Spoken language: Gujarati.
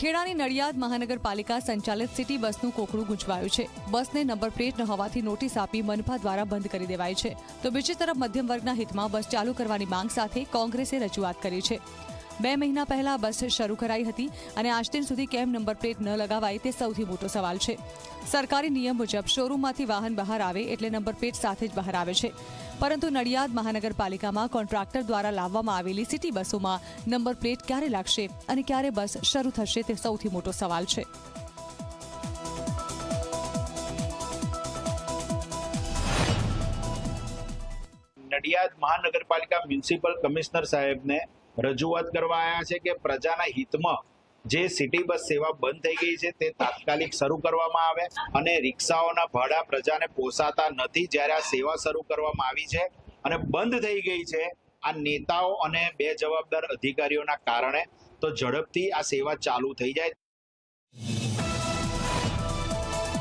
ખેડાની નડિયાદ મહાનગરપાલિકા સંચાલિત સિટી બસનું કોકડું ગુંચવાયું છે. બસને નંબર પ્લેટ ન હોવાથી નોટિસ આપી મનપા દ્વારા બંધ કરી દેવાઈ છે. તો બીજી તરફ મધ્યમ વર્ગના હિતમાં બસ ચાલુ કરવાની માંગ સાથે કોંગ્રેસે રજૂઆત કરી છે. બે મહિના પહેલા બસ શરૂ કરાઈ હતી અને આજ દિન સુધી કેમ નંબર પ્લેટ ન લગાવાય તે સૌથી મોટો સવાલ છે. સરકારી નિયમ મુજબ શોરૂમમાંથી વાહન બહાર આવે એટલે નંબર પ્લેટ સાથે જ બહાર આવે છે. પરંતુ નડિયાદ મહાનગરપાલિકામાં કોન્ટ્રાક્ટર દ્વારા લાવવામાં આવેલી સિટી બસોમાં નંબર પ્લેટ ક્યારે લાગશે અને ક્યારે બસ શરૂ થશે તે સૌથી મોટો સવાલ છે. નડિયાદ મહાનગરપાલિકા મ્યુનિસિપલ કમિશનર સાહેબને રજૂઆત કરવા આવ્યા છે કે પ્રજાના હિતમાં જે સિટી બસ સેવા બંધ થઈ ગઈ છે, તે તાત્કાલિક શરૂ કરવામાં આવે અને રિક્ષાઓના ભાડા પ્રજાને પોસાતા નથી જ્યારે આ સેવા શરૂ કરવામાં આવી છે અને બંધ થઈ ગઈ છે. આ નેતાઓ અને બે જવાબદાર અધિકારીઓના કારણે તો ઝડપથી આ સેવા ચાલુ થઈ જાય.